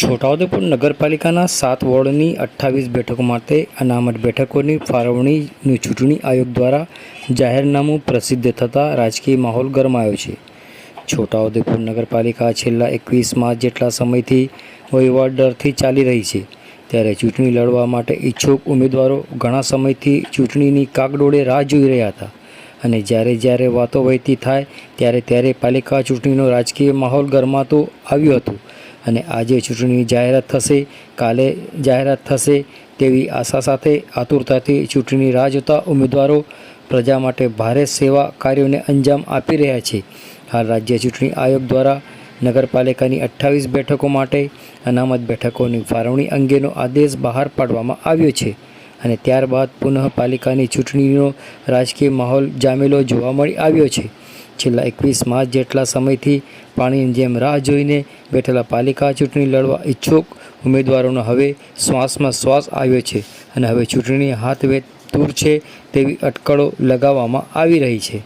છોટાઉદેપુર નગરપાલિકાના સાત વોર્ડની અઠ્ઠાવીસ બેઠકો માટે અનામત બેઠકોની ફાળવણીની ચૂંટણી આયોગ દ્વારા જાહેરનામું પ્રસિદ્ધ થતાં રાજકીય માહોલ ગરમાયો છે. છોટાઉદેપુર નગરપાલિકા છેલ્લા એકવીસ માસ જેટલા સમયથી વહીવટ ડરથી ચાલી રહી છે. ત્યારે ચૂંટણી લડવા માટે ઈચ્છુક ઉમેદવારો ઘણા સમયથી ચૂંટણીની કાગડોળે રાહ જોઈ રહ્યા હતા અને જ્યારે જ્યારે વાતો વહેતી થાય ત્યારે ત્યારે પાલિકા ચૂંટણીનો રાજકીય માહોલ ગરમાતો આવ્યું હતું. અને આજે ચૂંટણીની જાહેરાત થશે, કાલે જાહેરાત થશે તેવી આશા સાથે આતુરતાથી ચૂંટણી રાહ જોતા ઉમેદવારો પ્રજા માટે ભારે સેવા કાર્યોને અંજામ આપી રહ્યા છે. હાલ રાજ્ય ચૂંટણી આયોગ દ્વારા નગરપાલિકાની અઠ્ઠાવીસ બેઠકો માટે અનામત બેઠકોની ફાળવણી અંગેનો આદેશ બહાર પાડવામાં આવ્યો છે અને ત્યારબાદ પુનઃ પાલિકાની ચૂંટણીનો રાજકીય માહોલ જામેલો જોવા મળી આવ્યો છે. છેલ્લા એકવીસ માર્ચ જેટલા સમયથી પાણીની જેમ રાહ જોઈને બેઠેલા પાલિકા ચૂંટણી લડવા ઈચ્છુક ઉમેદવારોનો હવે શ્વાસમાં શ્વાસ આવ્યો છે અને હવે ચૂંટણી હાથ દૂર છે તેવી અટકળો લગાવવામાં આવી રહી છે.